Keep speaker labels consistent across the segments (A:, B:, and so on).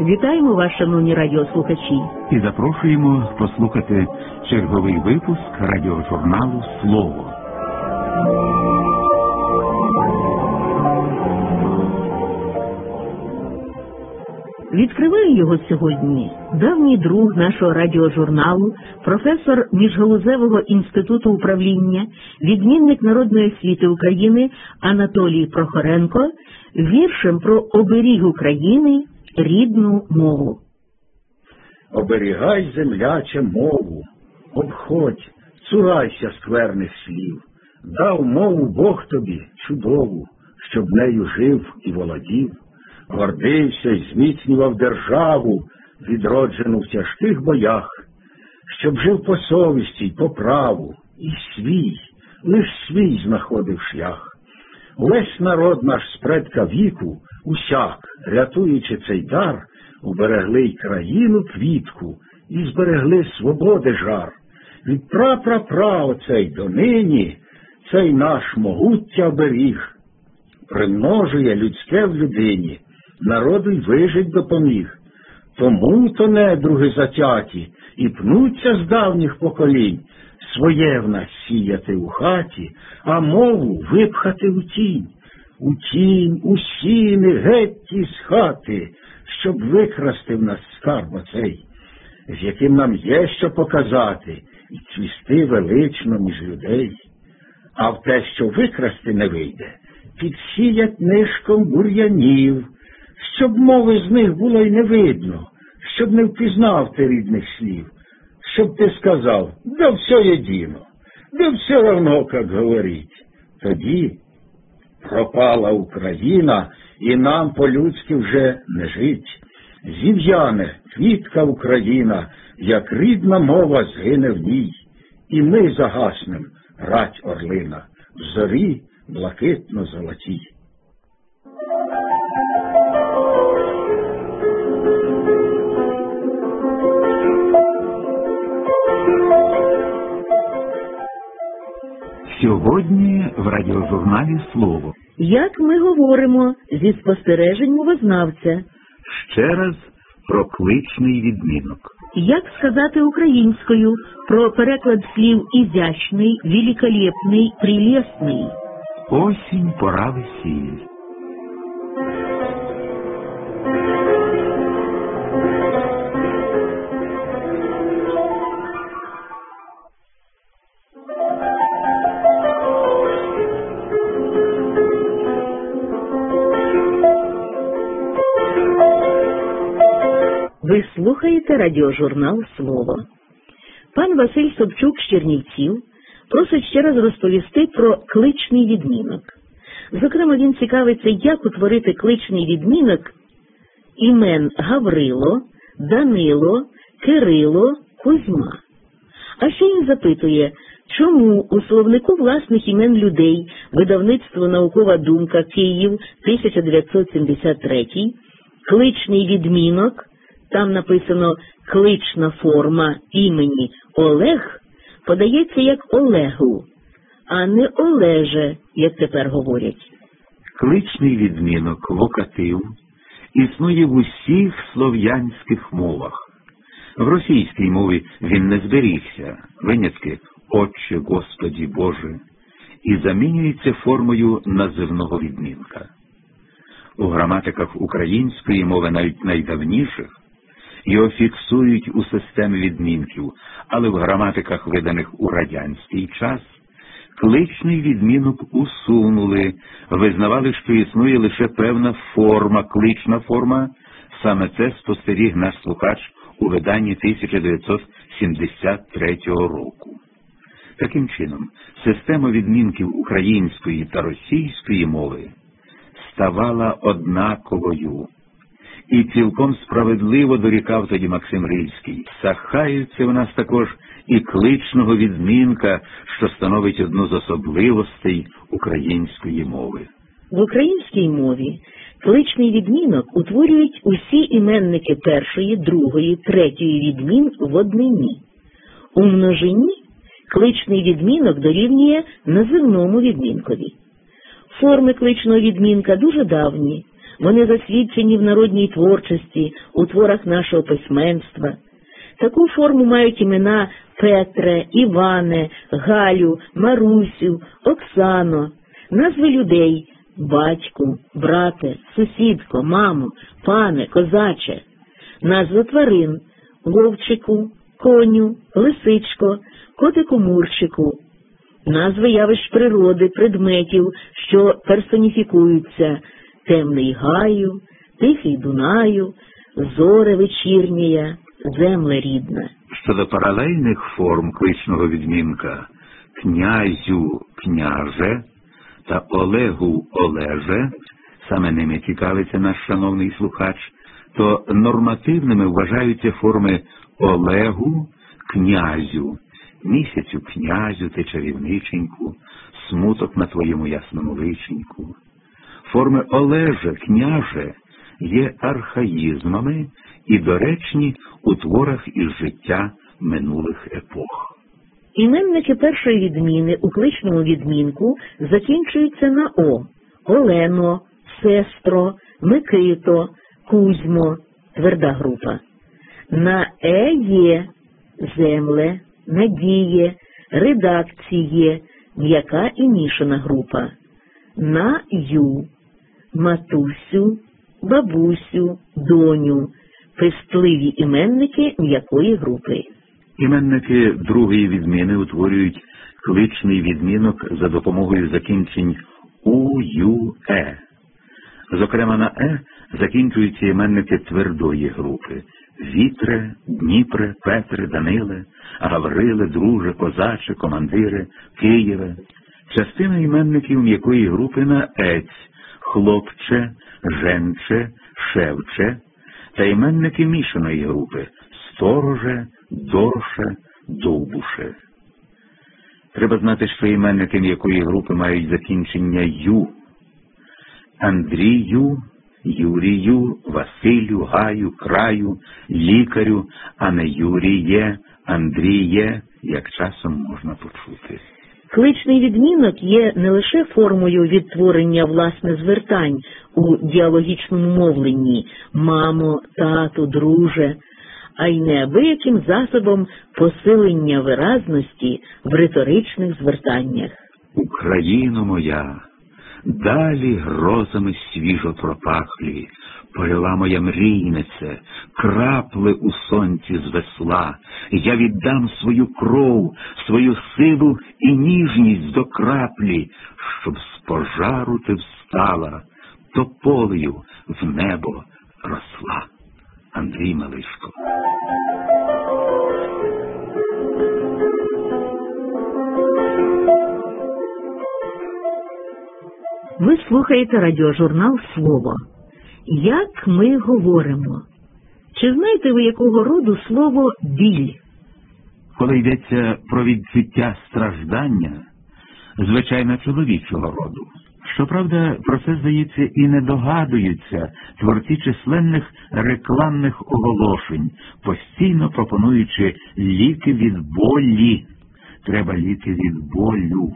A: Вітаємо вас, шановні радіослухачі.
B: І запрошуємо послухати черговий випуск радіожурналу Слово.
A: Відкриває його сьогодні давній друг нашого радіожурналу, професор Міжгалузевого інституту управління, відмінник народної освіти України Анатолій Прохоренко віршем про оберіг України рідну мову.
C: Оберігай, земляче, мову, обходь, цурайся скверних слів, дав мову Бог тобі чудову, щоб нею жив і володів, гордився й зміцнював державу, відроджену в тяжких боях, щоб жив по совісті й по праву, і свій, лиш свій знаходив шлях. Увесь народ наш з предка віку, усяк, рятуючи цей дар, уберегли й країну квітку і зберегли свободи жар. Від пра-пра-пра оцей донині цей наш могуття оберіг, примножує людське в людині, народу й вижить допоміг. Тому то недруги затяті і пнуться з давніх поколінь, своє в нас сіяти у хаті, а мову випхати у тінь. У тінь, у сіни, геть із хати, щоб викрасти в нас скарб оцей, з яким нам є що показати, і цвісти велично між людей. А в те, що викрасти не вийде, підсіять нишком бур'янів, щоб мови з них було й не видно, щоб не впізнав ти рідних слів, щоб ти сказав, да все єдино, да все равно, як говорить. Тоді пропала Україна, і нам по-людськи вже не жить. Зів'яне, квітка Україна, як рідна мова згине в ній, і ми загаснем, рать орлина, в зорі блакитно золотій.
B: Сьогодні в радіожурналі Слово.
A: Як ми говоримо зі спостережень мовознавця,
B: Ще раз про кличний відмінок.
A: як сказати українською про переклад слів ізящний, великолепний, прелесний.
B: Осінь пора весіль.
A: Слухаєте радіожурнал Слово. Пан Василь Собчук з Чернівців просить ще раз розповісти про кличний відмінок. Зокрема, він цікавиться, як утворити кличний відмінок імен Гаврило, Данило, Кирило, Кузьма. А ще він запитує, чому у словнику власних імен людей видавництво Наукова думка Київ 1973 кличний відмінок, там написано клична форма імені Олег, подається як Олегу, а не Олеже, як тепер говорять.
B: Кличний відмінок, локатив існує в усіх слов'янських мовах. В російській мові він не зберігся, винятки Отче Господі Боже, і замінюється формою називного відмінка. У граматиках української мови, навіть найдавніших, його фіксують у системі відмінків, але в граматиках, виданих у радянський час, кличний відмінок усунули, визнавали, що існує лише певна форма, клична форма. Саме це спостеріг наш слухач у виданні 1973 року. Таким чином, система відмінків української та російської мови ставала однаковою. І цілком справедливо дорікав тоді Максим Рильський. Сахаються в нас також і кличного відмінка, що становить одну з особливостей української мови.
A: В українській мові кличний відмінок утворюють усі іменники першої, другої, третьої відмін в однині. У множині кличний відмінок дорівнює називному відмінкові. Форми кличного відмінка дуже давні. Вони засвідчені в народній творчості, у творах нашого письменства. Таку форму мають імена Петре, Іване, Галю, Марусю, Оксано, назви людей батьку, брате, сусідко, мамо, пане, козаче, назви тварин вовчику, коню, лисичко, котику Мурчику, назви явищ природи, предметів, що персоніфікуються темний гаю, тихий Дунаю, зоре вечірнія, земле рідна.
B: Щодо паралельних форм кличного відмінка князю княже та Олегу Олеже, саме ними цікавиться наш шановний слухач, то нормативними вважаються форми Олегу князю, місяцю князю ти чарівниченьку, смуток на твоєму ясному личеньку. Форми Олеже, княже є архаїзмами і доречні у творах із життя минулих епох.
A: Іменники першої відміни у кличному відмінку закінчуються на О Олено, Сестро, Микито, Кузьмо, тверда група. На Е є земле, надіє, редакціє, м'яка і мішана група. На Ю, матусю, бабусю, доню, пестливі іменники м'якої групи.
B: Іменники другої відміни утворюють кличний відмінок за допомогою закінчень у, ю, е. Зокрема, на е закінчуються іменники твердої групи Вітре, Дніпре, Петре, Даниле, Гавриле, Друже, Козаче, Командире, Києве. Частина іменників м'якої групи на ець, хлопче, женче, шевче та іменники мішаної групи стороже, дорше, довбуше. Треба знати, що іменники м'якої групи мають закінчення ю. Андрію, Юрію, Василю, Гаю, краю, лікарю, а не Юріє, Андріє, як часом можна почути.
A: Кличний відмінок є не лише формою відтворення власне звертань у діалогічному мовленні мамо, тату, друже, а й неабияким засобом посилення виразності в риторичних звертаннях.
B: Україно моя, далі грозами свіжо пропахлі, полила моя мрійнице, крапли у сонці з весла, я віддам свою кров, свою силу і ніжність до краплі, щоб з пожару ти встала, тополею в небо росла. Андрій Малишко.
A: Ви слухаєте радіожурнал Слово. Як ми говоримо? Чи знаєте ви якого роду слово біль?
B: Коли йдеться про відчуття страждання, звичайно, чоловічого роду. Щоправда, про це, здається, і не догадуються творці численних рекламних оголошень, постійно пропонуючи ліки від болі. Треба ліки від болю.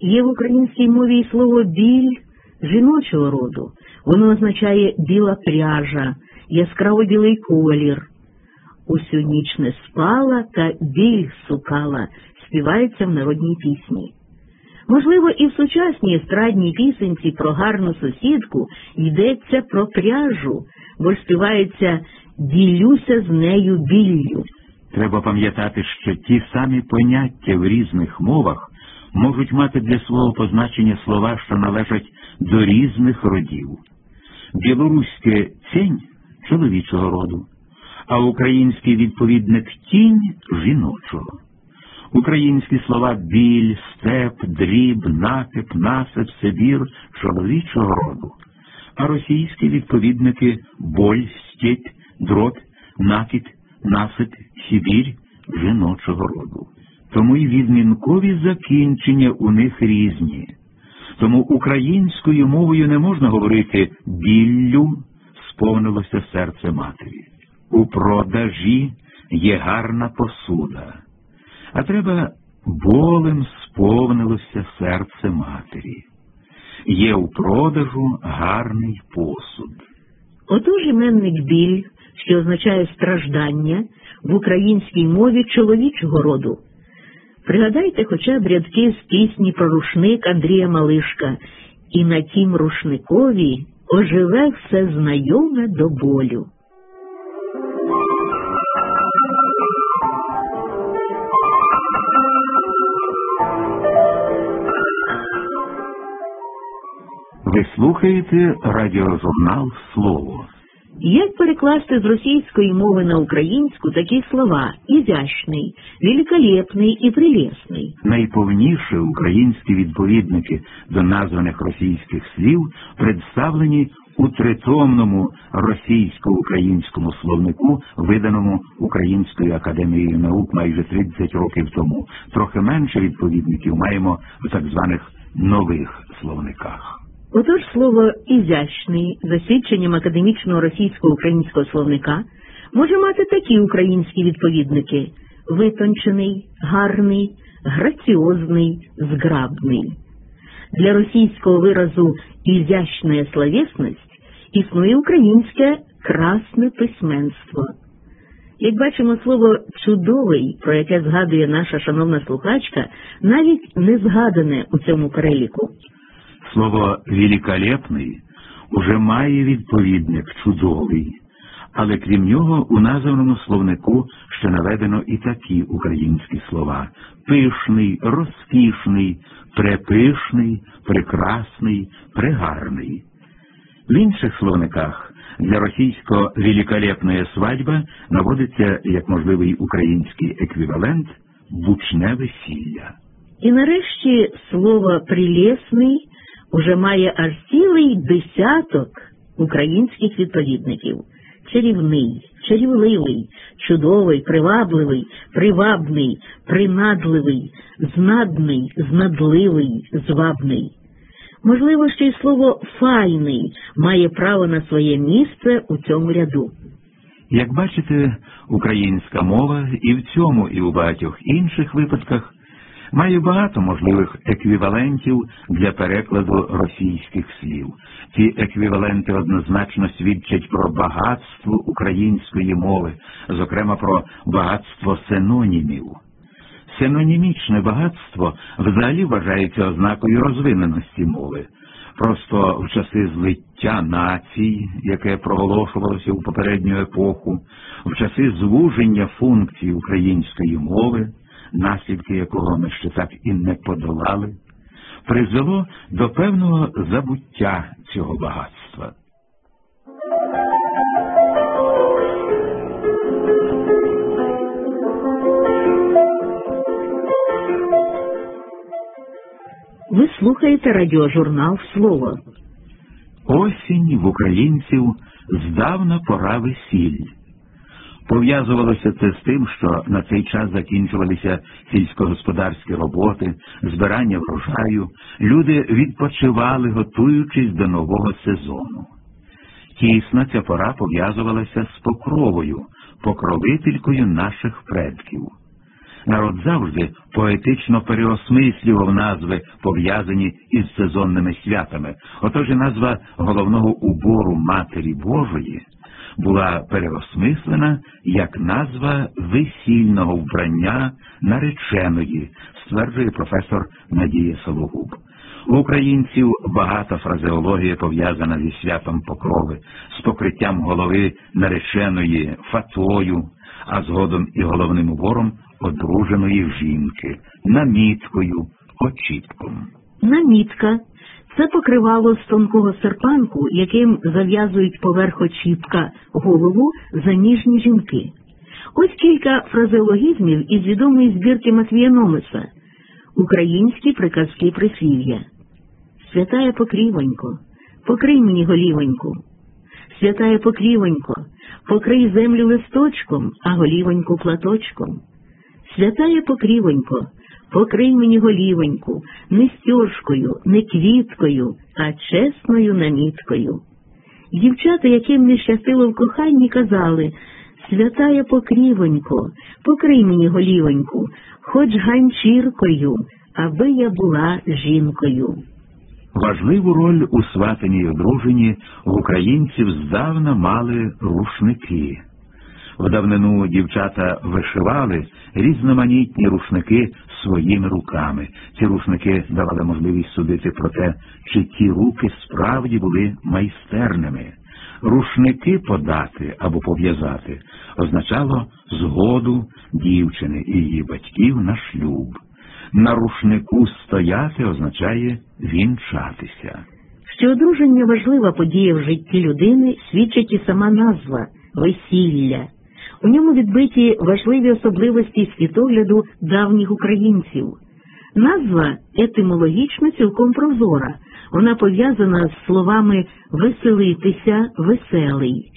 A: Є в українській мові і слово біль жіночого роду. Воно означає біла пряжа, яскраво білий колір. Усю ніч не спала та біль сукала, співається в народній пісні. Можливо, і в сучасній естрадній пісенці про гарну сусідку йдеться про пряжу, бо співається ділюся з нею біллю.
B: Треба пам'ятати, що ті самі поняття в різних мовах можуть мати для свого позначення слова, що належать до різних родів. Білоруське цінь чоловічого роду, а український відповідник тінь жіночого. Українські слова біль, степ, дріб, накип, насип, сибір чоловічого роду, а російські відповідники боль, степь, дрот, накид, насип, сибір жіночого роду. Тому і відмінкові закінчення у них різні. Тому українською мовою не можна говорити біллю сповнилося серце матері. У продажі є гарна посуда а треба болем сповнилося серце матері. є у продажу гарний посуд.
A: Отож іменник біль, що означає страждання в українській мові чоловічого роду. Пригадайте хоча б рядки з пісні про рушник Андрія Малишка, і на тім рушникові оживе все знайоме до болю.
B: Ви слухаєте радіожурнал Слово.
A: Як перекласти з російської мови на українську такі слова ізящний, великолепний і прелесний?
B: Найповніші українські відповідники до названих російських слів представлені у тритомному російсько-українському словнику, виданому Українською академією наук майже 30 років тому. Трохи менше відповідників маємо у так званих нових словниках.
A: Отож слово ізящний, за свідченням академічного російсько-українського словника, може мати такі українські відповідники витончений, гарний, граціозний, зграбний. Для російського виразу ізящна словесність існує українське красне письменство. Як бачимо, слово чудовий, про яке згадує наша шановна слухачка, навіть не згадане у цьому переліку.
B: Слово «великолепний» уже має відповідник чудовий, але крім нього у названому словнику ще наведено і такі українські слова пишний, розкішний, препишний, прекрасний, прегарний. В інших словниках для російського «великолепная свадьба наводиться як можливий український еквівалент бучне весілля.
A: І нарешті слово прилесний уже має аж цілий десяток українських відповідників чарівний, чарівливий, чудовий, привабливий, привабний, принадливий, знадний, знадливий, звабний. Можливо, ще й слово файний має право на своє місце у цьому ряду.
B: Як бачите, українська мова і в цьому, і у багатьох інших випадках має багато можливих еквівалентів для перекладу російських слів. Ці еквіваленти однозначно свідчать про багатство української мови, зокрема про багатство синонімів. Синонімічне багатство взагалі вважається ознакою розвиненості мови. Просто в часи злиття націй, яке проголошувалося у попередню епоху, в часи звуження функцій української мови, наслідки якого ми ще так і не подолали, призвело до певного забуття цього багатства.
A: Ви слухаєте радіожурнал Слово.
B: Осінь в українців здавна пора весіль. Пов'язувалося це з тим, що на цей час закінчувалися сільськогосподарські роботи, збирання врожаю, люди відпочивали, готуючись до нового сезону. Тісно ця пора пов'язувалася з покровою, покровителькою наших предків. Народ завжди поетично переосмислював назви, пов'язані із сезонними святами. Отож і назва головного убору Матері Божої була переосмислена як назва весільного вбрання нареченої, стверджує професор Надія Сологуб. У українців багата фразеологія пов'язана зі святом покрови, з покриттям голови нареченої фатою, а згодом і головним убором одруженої жінки, наміткою, очітком.
A: Намітка це покривало з тонкого серпанку, яким зав'язують поверх очіпка голову заміжні жінки. Ось кілька фразеологізмів із відомої збірки Матвія Номеса Українські приказки прислів'я. Святая покрівонько, покрий мені голівоньку. Святая покрівонько, покрий землю листочком, а голівоньку платочком. Святая покрівонько, покрий мені голівоньку, не стьожкою, не квіткою, а чесною наміткою. Дівчата, яким не щастило в коханні, казали Святая покрівонько, покрий мені голівоньку, хоч ганчіркою, аби я була жінкою.
B: Важливу роль у сватанні й одруженні в українців здавна мали рушники. В давнину дівчата вишивали різноманітні рушники своїми руками. Ці рушники давали можливість судити про те, чи ті руки справді були майстерними. Рушники подати або пов'язати означало згоду дівчини і її батьків на шлюб. На рушнику стояти означає вінчатися.
A: Що одруження важлива подія в житті людини, свідчить і сама назва весілля. У ньому відбиті важливі особливості світогляду давніх українців. Назва етимологічно цілком прозора. Вона пов'язана з словами веселитися, веселий.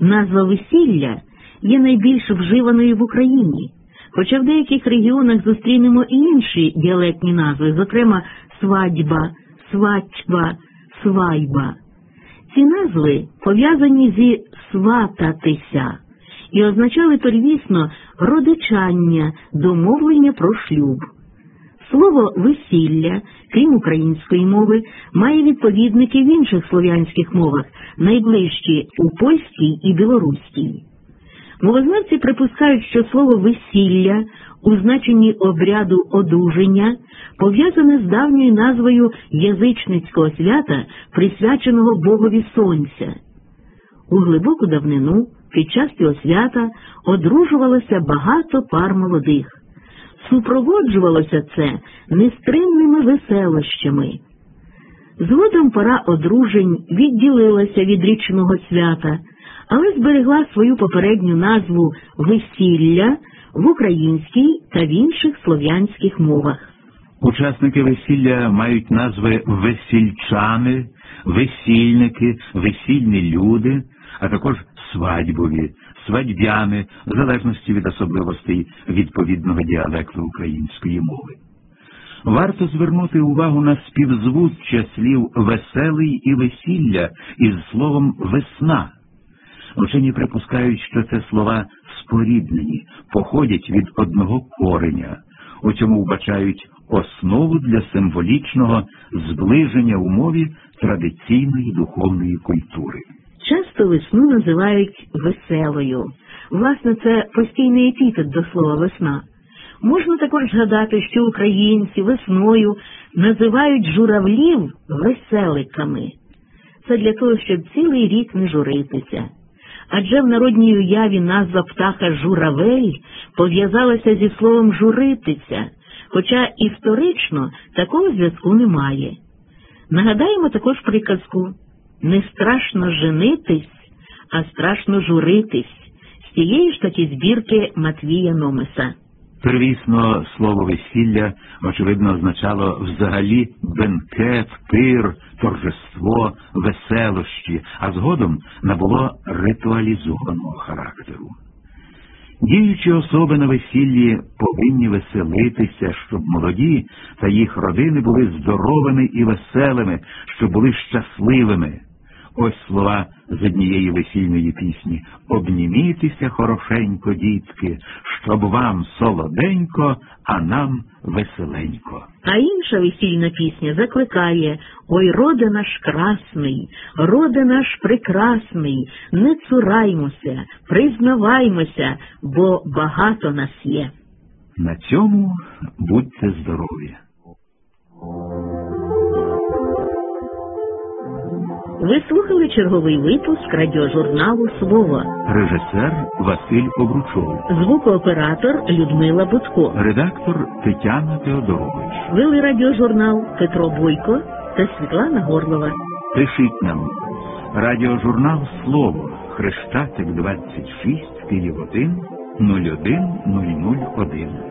A: Назва весілля є найбільш вживаною в Україні. Хоча в деяких регіонах зустрінемо і інші діалектні назви, зокрема свадьба, свадьба, свайба. Ці назви пов'язані зі свататися і означали первісно родичання, домовлення про шлюб. Слово весілля, крім української мови, має відповідники в інших слов'янських мовах, найближчі у польській і білоруській. Мовознавці припускають, що слово весілля у значенні обряду одруження пов'язане з давньою назвою язичницького свята, присвяченого Богові Сонця. У глибоку давнину під час цього свята одружувалося багато пар молодих. Супроводжувалося це нестримними веселощами. Згодом пора одружень відділилася від річного свята, але зберегла свою попередню назву весілля в українській та в інших слов'янських мовах.
B: Учасники весілля мають назви весільчани, весільники, весільні люди, а також свадьбові, свадьбяни, в залежності від особливостей відповідного діалекту української мови. Варто звернути увагу на співзвуччя слів веселий і весілля із словом весна. Учені припускають, що це слова споріднені, походять від одного кореня. У цьому вбачають основу для символічного зближення у мові традиційної духовної культури.
A: Часто весну називають веселою. Власне, це постійний епітет до слова весна. Можна також згадати, що українці весною називають журавлів веселиками. Це для того, щоб цілий рік не журитися. Адже в народній уяві назва птаха журавель пов'язалася зі словом журитися, хоча історично такого зв'язку немає. Нагадаємо також приказку не страшно женитись, а страшно журитись з тієї ж таки збірки Матвія Номеса.
B: Первісно слово весілля, очевидно, означало взагалі бенкет, пир, торжество, веселощі, а згодом набуло ритуалізованого характеру. Діючі особи на весіллі повинні веселитися, щоб молоді та їх родини були здоровими і веселими, щоб були щасливими. Ось слова з однієї весільної пісні Обнімітися хорошенько, дітки, щоб вам солоденько, а нам веселенько.
A: А інша весільна пісня закликає Ой, роде наш красний, роде наш прекрасний, не цураймося, признаваймося, бо багато нас є.
B: На цьому будьте здорові.
A: Ви слухали черговий випуск радіожурналу Слово.
B: Режисер Василь Обручов,
A: Звукооператор Людмила Будко.
B: редактор Тетяна Теодорович.
A: Вели радіожурнал Петро Бойко та Світлана Горлова.
B: Пишіть нам радіожурнал Слово Хрещатик 26 Київ 1 01 001